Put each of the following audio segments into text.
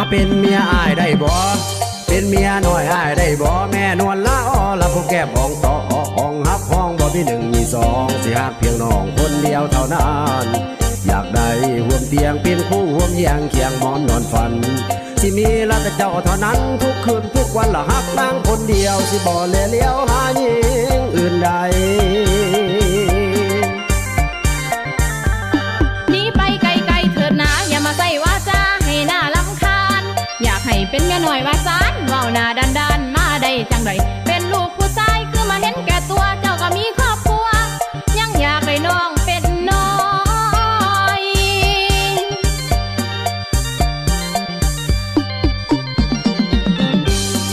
าเป็นเมียอายได้บ่เป็นเมียน้อยอายได้บ่แม่นวลละอ้อละผู้แก้มห้องต่อห้องฮับห้องบ่มีหนึ่งมีสองสิหักเพียงน้องคนเดียวเท่านั้นอยากได้ห่วมเตียงเป็นคู่ห่วมเยียงเคียงหมอนนอนฝันสิมีละแต่เจ้าเท่านั้นทุกคืนทุกวันละหักนางคนเดียวสิบ่เลเลี้ยวหาห เป็นเมียหน่อยว่าสานเว้าหน้าดันดานมาได้จังใดเป็นลูกผู้ชายคือมาเห็นแก่ตัวเจ้าก็มีครอบครัว ยังอยากให้น้องเป็นน้อย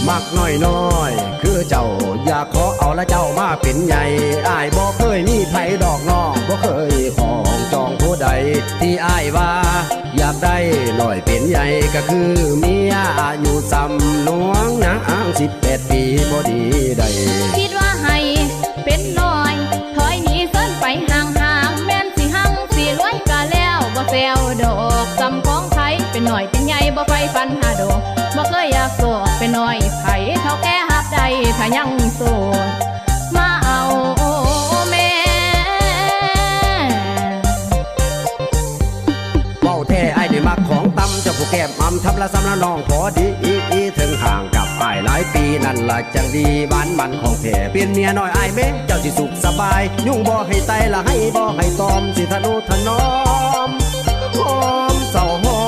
มักน้อยน้อยคือเจ้าอยากขอเอาละเจ้ามาเป็นใหญ่อายบ่เคยมีไผดอกน้องบ่เคยของจองผู้ใดที่อายว่า อยากได้หน่อยเป็นใหญ่ก็คือมี อยู่สำนวงนางสิบแปดปีพอดีใดคิดว่าให้เป็นน้อย ถอยหนีเส้นไปห่างๆแม่นสิหังสิรวยกะแล้วบ่แซวดอกจำของไผเป็นหน่อยเป็นใหญ่บ่ไฟฟันหาดอกบ่เคยอยากโสดเป็นหน่อยไผเท่าแก่หับใดถ้ายังโสดำเจ้าผู้แก้มอำทำละสำละน้องพอดีอีอีถึงห่างกับอ้ายหลายปีนั่นละจังดีบ้านมันของแท้เปลี่ยนเมียน้อยอ้ายเม้เจ้าสิสุขสบาย ยุ่งบ่ให้ไตละให้บ่ให้ตอมสิทนุถนอมหอมเศร้าหอ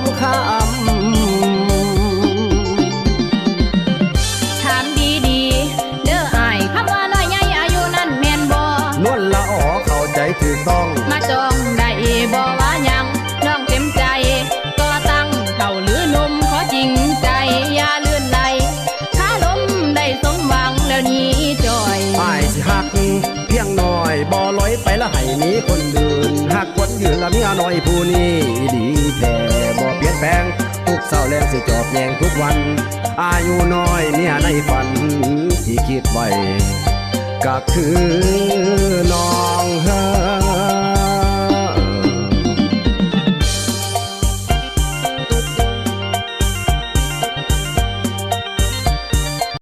มคำถามดีๆเด้ออายคำว่าน้อยใหญ่อายุนั่นแม่นบ่นวลละอ๋อเข้าใจถูกต้อง มาจองได้บ่ ลอยไปละให้มีคนอื่นหากคนยืนละเมียน้อยผู้นี้ดีแท้บ่เปลี่ยนแปลงทุกเศร้าแรงสิจอบแยงทุกวัน อายุน้อยเมียในฝันที่คิดไว้ก็คือน้อง